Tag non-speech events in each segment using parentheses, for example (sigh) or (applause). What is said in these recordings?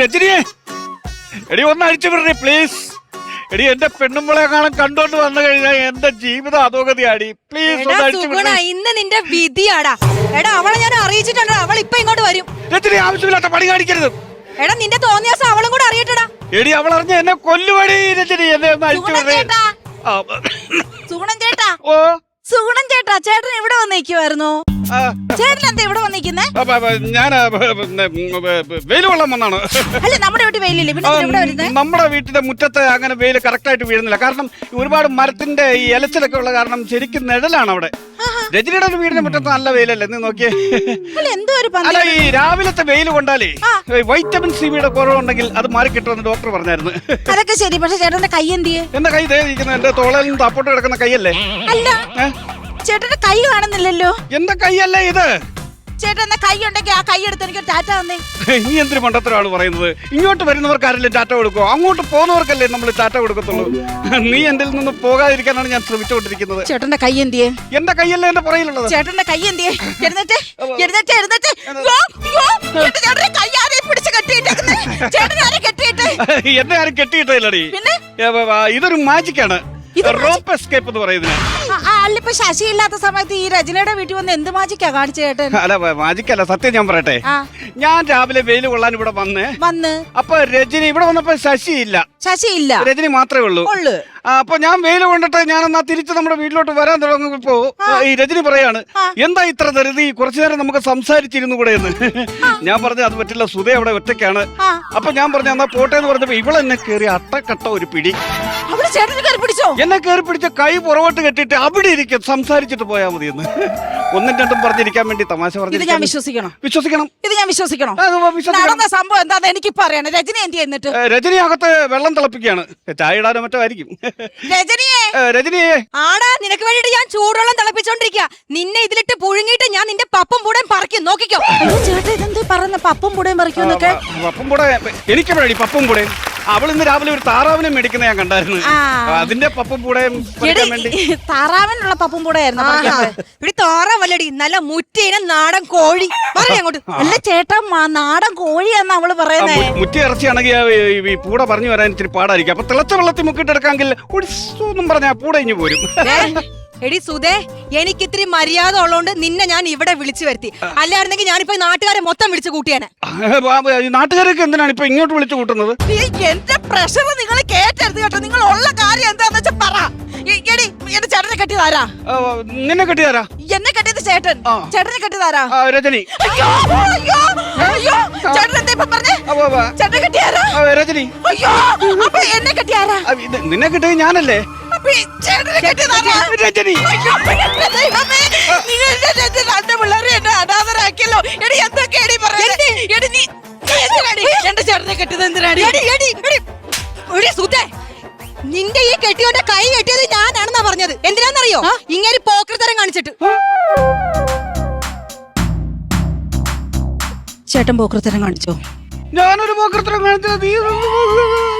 രജനിയെ എടി ഒന്ന് അഴിച്ചു വിടണേ പ്ലീസ് എടി എന്റെ പെണ്ണുമ്പളെ കാണാൻ കണ്ടോണ്ട് വന്നു കഴിഞ്ഞാൽ എന്റെ ജീവിതം അധോഗതിയാടി. പ്ലീസ് എടാ ഒന്ന് അഴിച്ചു സുഗുണ വിടണേ. ഇന്ന് നിന്റെ വിധിയാടാ. എടാ അവളെ ഞാൻ അറിയിച്ചിട്ടുണ്ട്. അവൾ ഇപ്പൊ ഇങ്ങോട്ട് വരും. രജനി ആവശ്യമില്ലാത്ത പണി കാണിക്കരുത്. എടാ നിന്റെ തോന്നിയ അവളും കൂടെ അറിയട്ടടാ. എടി അവൾ അറിഞ്ഞ എന്നെ കൊല്ലുവടി. രജനി എന്നെ ഒന്ന് അഴിച്ചു സുഗുണൻ വിടണേ. ചേട്ടാ. ആ, സുഗുണൻ ചേട്ടാ. ഓ? സുഗുണൻ ചേട്ടാ ചേട്ടൻ ഇവിടെ ആ, ചേട്ടൻ എന്താ ഇവിടെ വന്നിരിക്കുന്നേ? ഞാൻ വെയിൽ കൊള്ളാൻ വന്നാണ്. അല്ല നമ്മുടെ വീട്ടിൽ വെയിലില്ലേ? പിന്നെ ഇവിടെ നമ്മുടെ വീട്ടിന്റെ മുറ്റത്ത് അങ്ങനെ വെയിൽ കറക്റ്റ് ആയിട്ട് വീഴുന്നില്ല. കാരണം ഒരുപാട് മരത്തിന്റെ ഈ ഇലച്ചിലൊക്കെ ഉള്ള കാരണം ശരിക്കും നിഴലാണ് അവിടെ. രജനിയുടെ ഒരു വീടിന്റെ മുറ്റത്ത് നല്ല വെയിലല്ലേ? നീ നോക്കിയേ. അല്ല ഈ രാവിലത്തെ വെയിൽ കൊണ്ടാലേ വൈറ്റമിൻ സി ബിയുടെ കുറവുണ്ടെങ്കിൽ അത് മാറി കിട്ടുമെന്ന് ഡോക്ടർ പറഞ്ഞായിരുന്നു. അതൊക്കെ ശരി പക്ഷെ ചേട്ടന്റെ കൈ എന്തിയെ? എന്റെ കൈ ഇരിക്കുന്ന എന്റെ തോളയിൽ നിന്ന് തപ്പോട്ട് കിടക്കുന്ന കൈയല്ലേ? അല്ല? ചേട്ടന്റെ കൈ കാണുന്നില്ലല്ലോ. എന്റെ കൈയല്ലേ ഇത്? ചേട്ടൻ എന്നാ കൈ ഉണ്ടെങ്കിൽ ആ കൈ എടുത്ത് എനിക്ക് ടാറ്റ തന്നേ. നീ പണ്ടത്തെ ആൾ പറയുന്നത്? ഇങ്ങോട്ട് വരുന്നവർക്ക് ആരെങ്കിലും ടാറ്റ കൊടുക്കോ അങ്ങോട്ട് പോകുന്നവർക്കല്ലേ നമ്മൾ ടാറ്റ കൊടുക്കത്തുള്ളൂ. നീ എന്റെ നിന്ന് പോകാതിരിക്കാനാണ് ഞാൻ ശ്രമിച്ചുകൊണ്ടിരിക്കുന്നത്. ചേട്ടന്റെ കൈ എന്തിയെ? എന്റെ കൈയല്ലേ എന്റെ പുറയിലുള്ളത് ചേട്ടന്റെ കൈ എന്തിയെ? എഴുന്നേറ്റ് എഴുന്നേറ്റ് എഴുന്നേറ്റ്. ചേട്ടന്റെ കൈ ആരെയും പിടിച്ച് കെട്ടിയിട്ടേക്കുന്നേ. ചേട്ടൻ ആരെ കെട്ടിയിട്ട്. എന്നെ ആരും കെട്ടിയിട്ടില്ലടി. ഇതൊരു മാജിക്കാണ് റോപ്പ് എസ്കേപ്പ് എന്ന് പറയുന്നത് ഇപ്പൊ ശശി ഇല്ലാത്ത സമയത്ത് ഈ രജനയുടെ വീട്ടിൽ വന്ന് എന്ത് മാജിക്കാ കാണിച്ചു ചേട്ടൻ അല്ല മാജിക്കല്ല സത്യം ഞാൻ പറയട്ടെ. ആ. ഞാൻ രാവിലെ വെയിൽ കൊള്ളാൻ ഇവിടെ വന്ന് വന്ന്. അപ്പൊ രജനി ഇവിടെ വന്നപ്പോ ശശി ഇല്ല ശശി ഇല്ല രജനി മാത്രമേ ഉള്ളൂ. ഉള്ളു. ആ, അപ്പൊ ഞാൻ വെയിൽ കൊണ്ടിട്ട് ഞാൻ എന്നാ തിരിച്ച് നമ്മുടെ വീട്ടിലോട്ട് വരാൻ തുടങ്ങുമ്പോ ഈ രജനി പറയാണ് എന്താ ഇത്ര ധൃതി? കുറച്ചു നേരം നമുക്ക് സംസാരിച്ചിരുന്നു കൂടെ എന്ന്. ഞാൻ പറഞ്ഞു അത് പറ്റില്ല സുധ അവിടെ ഒറ്റയ്ക്കാണ്. ആ. അപ്പൊ ഞാൻ പറഞ്ഞു എന്നാ പോട്ടെ എന്ന് പറഞ്ഞപ്പോ ഇവളെന്നെ കയറി അട്ടക്കട്ട ഒരു പിടി. അവിടെ ചേട്ടന് കയറി പിടിച്ചോ? എന്നെ കയറി പിടിച്ച കൈ പുറകോട്ട് കെട്ടിട്ട് അവിടെ ഇരിക്കും സംസാരിച്ചിട്ട് പോയാ മതി എന്ന്. ഒന്നും രണ്ടും പറഞ്ഞിരിക്കാൻ വേണ്ടി തമാശ ഇത് ഞാൻ പറഞ്ഞിരിക്കാൻ വിശ്വസിക്കണം. വിശ്വസിക്കണം. ഇത് ഞാൻ വിശ്വസിക്കണോ. ആ, വിശ്വസിക്കണം. നടന്ന സംഭവം എന്താന്ന് എനിക്ക് പറയണം രജനി എന്ത് എന്നിട്ട്? ഏ, രജനി അകത്ത് വെള്ളം തിളപ്പിക്കുകയാണ്. ചായ ഇടാനോ മറ്റോ ആയിരിക്കും. രജനിയെ. രജനിയെ. ആടാ നിനക്ക് വേണ്ടി ഞാൻ ചൂടുവെള്ളം തിളപ്പിച്ചോണ്ടിരിക്കുക നിന്നെ ഇതിലിട്ട് പുഴുങ്ങിയിട്ട് ഞാൻ നിന്റെ പപ്പും പൂടേം പറിക്കും. നോക്കിക്കോ. ചേട്ടാ ഇതെന്ത് പറയുന്ന? പപ്പും പറിക്കും എന്നൊക്കെ പപ്പും കൂടെ എനിക്ക് വേണ്ടി പപ്പും കൂടെ അവൾ ഇന്ന് രാവിലെ ഒരു താറാവിനെ മേടിക്കുന്ന ഞാൻ കണ്ടായിരുന്നു. അതിന്റെ പപ്പും കൂടെ താറാവിനുള്ള പപ്പും കൂടെ. ഇവിടെ താറാവല്ലടി. നല്ല മുറ്റേന നാടൻ കോഴി. അങ്ങോട്ട്. അല്ല ചേട്ടാ നാടൻ കോഴിയാന്ന് അവൾ പറയുന്നത് പറയുന്നേ മുറ്റി ഇറച്ചിയാണെങ്കിൽ ഈ- പൂട പറഞ്ഞു വരാൻ ഇച്ചിരി പാടായിരിക്കും. അപ്പൊ തിളച്ച വെള്ളത്തിൽ മുക്കിട്ടെടുക്കാമെങ്കിൽ ഒഴിച്ചു പറഞ്ഞാ പൂട ഇഞ്ഞു പോരും. എടി സുധേ എനിക്ക് ഇത്തിരി മര്യാദ ഉള്ളതുകൊണ്ട് നിന്നെ ഞാൻ ഇവിടെ വിളിച്ചു വരുത്തി. അല്ലായിരുന്നെങ്കിൽ ഞാനിപ്പോ ഈ നാട്ടുകാരെ മൊത്തം വിളിച്ചു കൂട്ടിയാനെ. നാട്ടുകാരൊക്കെ എന്തിനാണ് ഇപ്പൊ ഇങ്ങോട്ട് വിളിച്ചു കൂട്ടുന്നത്? എന്റെ പ്രഷർ നിങ്ങൾ കേറ്റരുത് കേട്ടോ. നിങ്ങൾ ഉള്ള കാര്യം എന്താന്ന് വെച്ചാ പറ. എടി എന്റെ ചേട്ടനെ കെട്ടിയതാരാ നിന്നെ എന്നെ കെട്ടിയത് ചേട്ടൻ. ആ. ചേട്ടനെ കെട്ടിയതാരാ രജനി. അയ്യോ അയ്യോ അയ്യോ. ചേട്ടൻ എന്താ ഇപ്പൊ പറഞ്ഞേ? ആ, ആ, ആ, ചേട്ടനെ കെട്ടിയാരാ രജനി. അയ്യോ അപ്പൊ എന്നെ കെട്ടിയാരാ നിന്നെ കിട്ടിയത് ഞാനല്ലേ? അപ്പൊ ഈ ചേട്ടനെ കെട്ടിയതാരാ രജനി. അയ്യോ, എന്റെ ദൈവമേ, നീ എന്റെ രണ്ട് രണ്ട് പിള്ളേരെ എന്നെ അനാഥരാക്കിയല്ലോ. എടി, എന്തൊക്കെ എടി പറയുന്നെ? എടി, നീ നീ എന്തിനാടി? എന്റെ ചേട്ടനെ കെട്ടിയത് എന്തിനാടി? എടി, എടി, എടി. എടി സുധേ നിന്റെ ഈ കെട്ടിയോന്റെ കൈ കെട്ടിയത് ഞാനാണെന്നാ പറഞ്ഞത്. എന്തിനാന്നറിയോ? ഇങ്ങനെ പോക്കൃതരം കാണിച്ചിട്ട്. ചേട്ടൻ പോക്കൃത്തരം കാണിച്ചോ? ഞാനൊരു കാണിച്ചത്. നീ ഏ?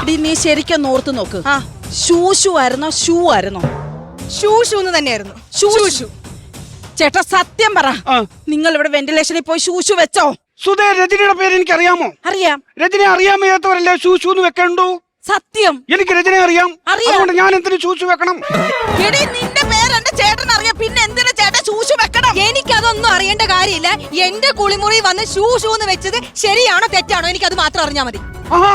എടി നീ ശരിക്കും ഓർത്ത് നോക്ക്. ആ. ഷൂ ഷൂ ആയിരുന്നോ ഷൂ ആയിരുന്നോ? ഷൂ ഷൂ എന്ന് തന്നെയായിരുന്നു. ഷൂ ഷൂ ചേട്ടാ സത്യം പറ. നിങ്ങൾ ഇവിടെ വെന്റിലേഷനിൽ പോയി ഷൂഷു വെച്ചോ? സുധേ രജനിയുടെ പേര് എനിക്ക് അറിയാമോ അറിയാം. രജനെ അറിയാൻ വയ്യാത്തവരല്ലേ ഷൂന്ന് എന്ന് വെക്കണ്ടു? സത്യം. എനിക്ക് രജനെ അറിയാം. അറിയാം. അതുകൊണ്ട് ഞാൻ എന്തിനു ശൂശു വെക്കണം? എടി നിന്റെ പേര് എന്റെ ചേട്ടൻ അറിയാം. പിന്നെ എന്തിനു ചേട്ടൻ ഷൂഷു വെക്കണം? എനിക്ക് അതൊന്നും അറിയേണ്ട കാര്യമില്ല. എന്റെ കുളിമുറി വന്ന് ഷൂ ഷൂ എന്ന് വെച്ചത് ശരിയാണോ തെറ്റാണോ എനിക്ക് അത് മാത്രം അറിഞ്ഞാ മതി. ആഹാ.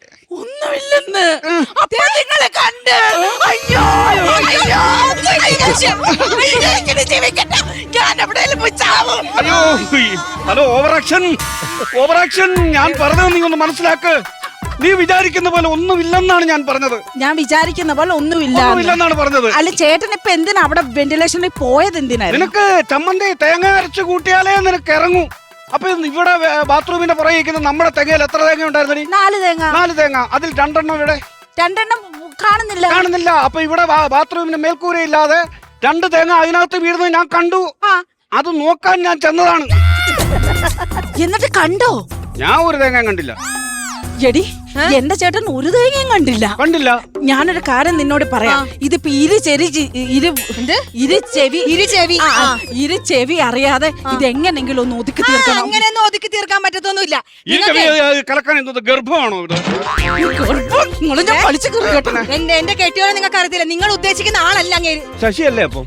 ഒന്നുമില്ലെന്ന്. അപ്പൊ നിങ്ങളെ കണ്ട്. അയ്യോ അയ്യോ ജീവിക്കണ്ട. ഞാൻ എവിടെയെങ്കിലും പോയി ചാവും. അയ്യോ hello over action over action ഞാൻ പറഞ്ഞത് നീ ഒന്ന് മനസ്സിലാക്ക്. നീ വിചാരിക്കുന്ന പോലെ ഒന്നുമില്ലെന്നാണ് ഞാൻ പറഞ്ഞത്. ഞാൻ വിചാരിക്കുന്ന പോലെ ഒന്നുമില്ല ഒന്നുമില്ലെന്നാണ് പറഞ്ഞത്. അല്ല ചേട്ടൻ ഇപ്പൊ എന്തിനാ അവിടെ വെന്റിലേഷനിൽ പോയത് എന്തിനായിരുന്നു? നിനക്ക് ചമ്മന്തി തേങ്ങ അരച്ച് കൂട്ടിയാലേ നിനക്ക് ഇറങ്ങും. അപ്പൊ ഇവിടെ ബാത്റൂമിന്റെ പുറകെ ഇരിക്കുന്ന നമ്മുടെ തേങ്ങയിൽ എത്ര തേങ്ങ ഉണ്ടായിരുന്നു നാല് തേങ്ങ. നാല് തേങ്ങ. അതിൽ രണ്ടെണ്ണം ഇവിടെ. രണ്ടെണ്ണം കാണുന്നില്ല. കാണുന്നില്ല. അപ്പൊ ഇവിടെ ബാത്റൂമിന്റെ മേൽക്കൂര മേൽക്കൂരയില്ലാതെ രണ്ട് തേങ്ങ അതിനകത്ത് വീഴുന്നത് ഞാൻ കണ്ടു. അത് നോക്കാൻ ഞാൻ ചെന്നതാണ്. എന്നിട്ട് കണ്ടോ? ഞാൻ ഒരു തേങ്ങ കണ്ടില്ല. എടി എന്റെ ചേട്ടൻ ഒരു തേങ്ങയും കണ്ടില്ല. കണ്ടില്ല. ഞാനൊരു കാര്യം നിന്നോട് പറയാം. ഇതിപ്പോ ഇരു ചെവി ചി- ഇരു ഇരു ചെവി ഇരു ചെവി. ഇരു ചെവി അറിയാതെ ഇത് എങ്ങനെങ്കിലും ഒന്ന് ഒതുക്കി തീർക്കണം. അങ്ങനെയൊന്നും ഒതുക്കി തീർക്കാൻ പറ്റത്തൊന്നുമില്ല. ഗർഭമാണോ എന്റെ എന്റെ കെട്ടിയോനെ നിങ്ങൾക്ക് അറിയത്തില്ല. നിങ്ങൾ ഉദ്ദേശിക്കുന്ന ആളല്ല ശശിയല്ലേ അപ്പൊ?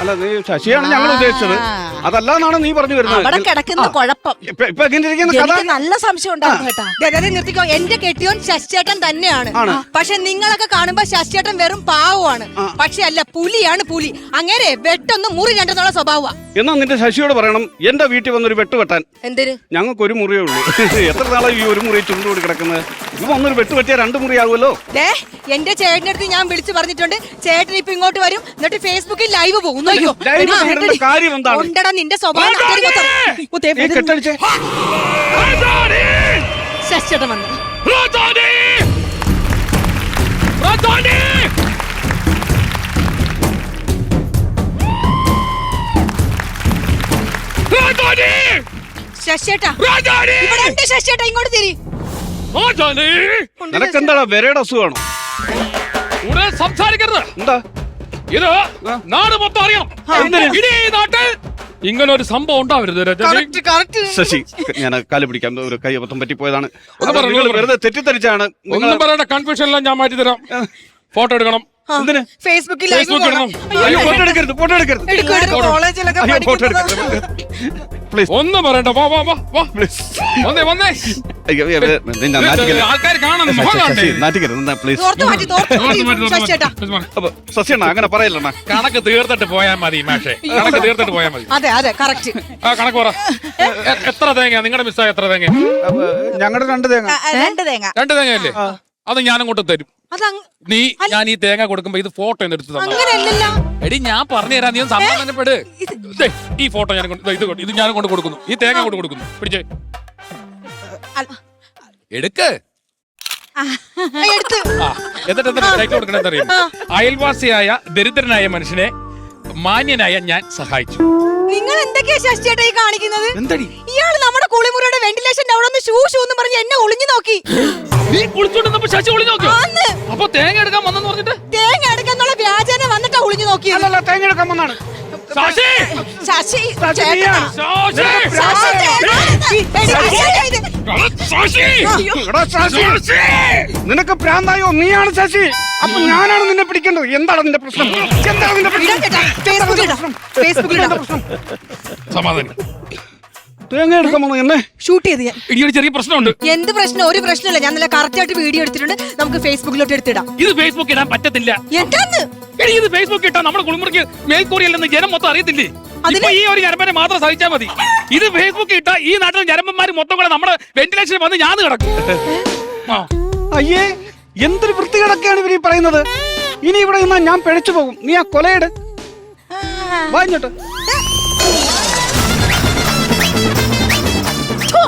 അല്ല നീ ശശിയാണ് ഞങ്ങൾ ഉദ്ദേശിച്ചത്. അതല്ലാന്നാണ് നീ പറഞ്ഞു അവിടെ വരുന്നത് കിടക്കുന്ന കുഴപ്പം. നല്ല സംശയം ഉണ്ടായിരുന്നു കേട്ടാ. ദേ, ദേ, ദേ, നിർത്തിക്കോ. എന്റെ കെട്ടിയോൻ ശശിചേട്ടൻ തന്നെയാണ്. പക്ഷെ നിങ്ങളൊക്കെ കാണുമ്പോ ശശിചേട്ടൻ വെറും പാവമാണ്. പക്ഷെ അല്ല പുലിയാണ് പുലി. അങ്ങനെ വെട്ടൊന്ന് മുറി രണ്ടെന്നുള്ള സ്വഭാവ എന്നാ നിന്റെ ശശിയോട് പറയണം എന്റെ വീട്ടിൽ വന്നൊരു വെട്ട് വെട്ടാൻ. എന്തിന്? ഞങ്ങൾക്ക് ഒരു മുറിയേ ഉള്ളൂ. (laughs) എത്ര നാളായി ഈ ഒരു മുറി ചുണ്ടോട് കിടക്കുന്നത്? ഇപ്പൊ വന്നൊരു വെട്ട് വെട്ടിയാ രണ്ട് മുറി ഏ എന്റെ ചേട്ടന്റെ അടുത്ത് ഞാൻ വിളിച്ചു പറഞ്ഞിട്ടുണ്ട് ചേട്ടൻ ഇപ്പൊ ഇങ്ങോട്ട് വരും എന്നിട്ട് ഫേസ്ബുക്കിൽ ലൈവ് പോകും. കാര്യം എന്താണ്? ഉണ്ടെടാ നിന്റെ സ്വഭാവം. കെട്ടടിച്ചേ. ഓ, ദേ, കെട്ടടിച്ചേ ശശിചേട്ടൻ വന്നു ശശിയേട്ടാ ഇവിടെ ഉണ്ട് ശശിയേട്ടാ ഇങ്ങോട്ട് തിരി. നിനക്കെന്താടാ വിരയുടെ അസുഖമാണോ കൂടുതൽ സംസാരിക്കരുത്. എന്താ? ഇത് നാട് മൊത്തം അറിയണം. എന്തിന്? ഇനി ഈ നാട്ടിൽ ഇങ്ങനെ ഒരു സംഭവം ഉണ്ടാവരുത് രജനി. ശശി ഞാൻ കാൽ പിടിക്കാം. ഒരു കൈ അബദ്ധം പറ്റിപ്പോയതാണ്. ഒന്ന് പറ, നിങ്ങൾ ഒന്ന് പറ. വെറുതെ തെറ്റിദ്ധരിച്ചാണ് നിങ്ങൾ ഒന്നും പറയണ്ട കൺഫ്യൂഷൻ എല്ലാം ഞാൻ മാറ്റി തരാം. ഫോട്ടോ എടുക്കണം. ഫേസ്ബുക്കിൽ ഒന്നും പറയണ്ട. വാ വാ വാ വാ. പ്ലീസ് വന്നേ വന്നേ. അങ്ങനെ പറയല്ലണ്ണ കണക്ക് തീർത്തിട്ട് പോയാൽ മതി മാഷേ. കണക്ക് തീർത്തിട്ട് പോയാൽ മതി. അതെ അതെ കറക്റ്റ് ആ കണക്ക് പറ. എത്ര തേങ്ങ നിങ്ങളുടെ മിസ്സായ എത്ര തേങ്ങ ഞങ്ങളുടെ രണ്ട് തേങ്ങ. രണ്ട് തേങ്ങ. രണ്ട് തേങ്ങയല്ലേ? അത് ഞാൻ അങ്ങോട്ട് തരും നീ ഞാൻ ഈ തേങ്ങ കൊടുക്കുമ്പോ ഇത് ഫോട്ടോ ഒന്ന് എടുത്ത് തന്നെ? എടി ഞാൻ പറഞ്ഞു തരാം. നീ ഒന്ന് സമാധാനപ്പെട്. ദേ, ഈ ഫോട്ടോ ഞാൻ ഇത് കൊണ്ട്- ഇത് ഞാൻ കൊണ്ട് കൊടുക്കുന്നു. ഈ തേങ്ങ കൊണ്ട് കൊടുക്കുന്നു. പിടിച്ചേ. എടുക്ക്. ആ, എടുത്ത്. ആ എന്നിട്ട് അയൽവാസിയായ ദരിദ്രനായ മനുഷ്യനെ മാന്യനായ ഞാൻ സഹായിച്ചു. നിങ്ങൾ എന്തൊക്കെയാ ശശിയേട്ടായി കാണിക്കുന്നത്? എന്തടി? നിനക്ക് പ്രാന്തായോ നീയാണ് ശശി! അപ്പൊ ഞാനാണ് നിന്നെ പിടിക്കേണ്ടത്. എന്താണ് നിന്റെ പ്രശ്നം? എന്താണ് നിന്റെ പ്രശ്നം. സമാധാനം. തേങ്ങ എടുക്കാൻ എന്നെ? ഷൂട്ട് ചെയ്ത് ഞാൻ. ചെറിയ പ്രശ്നമുണ്ട്. എന്ത് പ്രശ്നം? ഒരു പ്രശ്നമില്ല. ഞാൻ നല്ല കറക്റ്റ് ആയിട്ട് വീഡിയോ എടുത്തിട്ടുണ്ട്. നമുക്ക് ഫേസ്ബുക്കിലോട്ട് എടുത്തിടാം. ഇത് ഫേസ്ബുക്ക് ഇടാൻ പറ്റത്തില്ല. എന്താന്ന്? ഇത് ഫേസ്ബുക്ക് ഇട്ടാ നമ്മുടെ കുളിമുറിക്ക് മേൽക്കൂറിയല്ലെന്ന് ജനം മൊത്തം അറിയത്തില്ലേ? അതിന് ഇപ്പൊ ഈ ഒരു ഞരമ്പനെ മാത്രം സഹിച്ചാൽ മതി. ഇത് ഫേസ്ബുക്ക് ഇട്ടാ ഈ നാട്ടിലെ ഞരമ്പന്മാർ മൊത്തം കൂടെ നമ്മുടെ വെന്റിലേഷനിൽ വന്ന് ഞാൻ കിടക്കും. ആ. അയ്യേ എന്തൊരു വൃത്തികേടൊക്കെയാണ് ഇവർ ഈ പറയുന്നത്? ഇനി ഇവിടെ നിന്നാ ഞാൻ പിഴച്ചു പോകും. നീ ആ കൊലയിട്. വാങ്ങിട്ട് ഛോ!